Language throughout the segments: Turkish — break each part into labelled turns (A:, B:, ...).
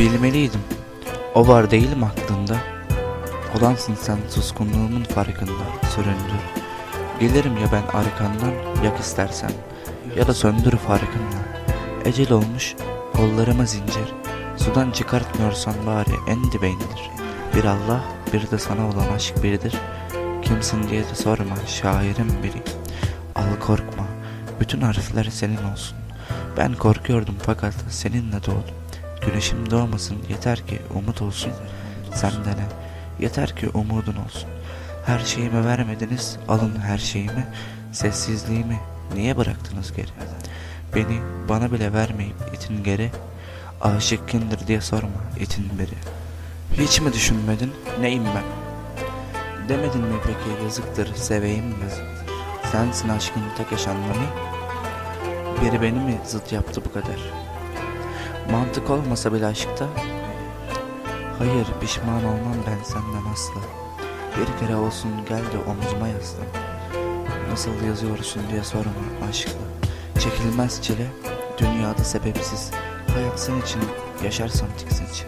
A: Bilmeliydim. O var değil mi aklında? Olansın sen suskunluğumun farkında süründü. Gelirim ya ben arkandan yak istersen ya da söndür farkınla. Ecel olmuş kollarıma zincir. Sudan çıkartmıyorsan bari en dibe indir. Bir Allah bir de sana olan aşk biridir. Kimsin diye de sorma şairim biri. Al korkma bütün harfler senin olsun. Ben korkuyordum fakat seninle doğdum. Güneşim doğmasın yeter ki umut olsun. Senden ne? Yeter ki umudun olsun. Her şeyimi vermediniz, alın her şeyimi. Sessizliğimi niye bıraktınız geri? Beni bana bile vermeyip itin geri. Aşık kimdir diye sorma itin biri. Hiç mi düşünmedin neyim ben? Demedin mi peki yazıktır seveyim yazıktır? Sensin aşkın tek eş anlamı. Biri beni mi zıt yaptı bu kadar? Mantık olmasa bile aşkta Hayır pişman olmam ben senden asla. Bir kere olsun gel de omuzuma yaslan Nasıl yazıyorsun diye sorma aşkla. Çekilmez çile dünyada sebepsiz. Hayat senin için yaşarsam tiksinç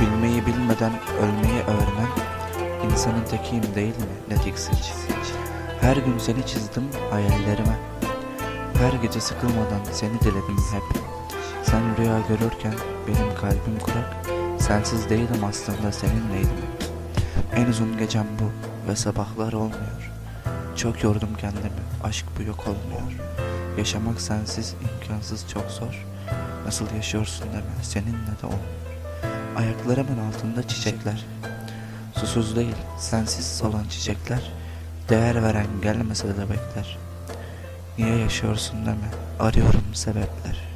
A: Bilmeyi bilmeden ölmeyi öğrenen İnsanın tekiyim değil mi ne tiksinç Her gün seni çizdim hayallerime. Her gece sıkılmadan seni diledim hep Sen rüya görürken benim kalbim kurak. Sensiz değilim aslında seninleydim. En uzun gecem bu ve sabahlar olmuyor. Çok yordum kendimi aşk bu yok olmuyor. Yaşamak sensiz imkansız çok zor. Nasıl yaşıyorsun deme seninle de olmuyor. Ayaklarımın altında çiçekler. Susuz değil sensiz solan çiçekler. Değer veren gelmese de bekler. Niye yaşıyorsun deme arıyorum sebepler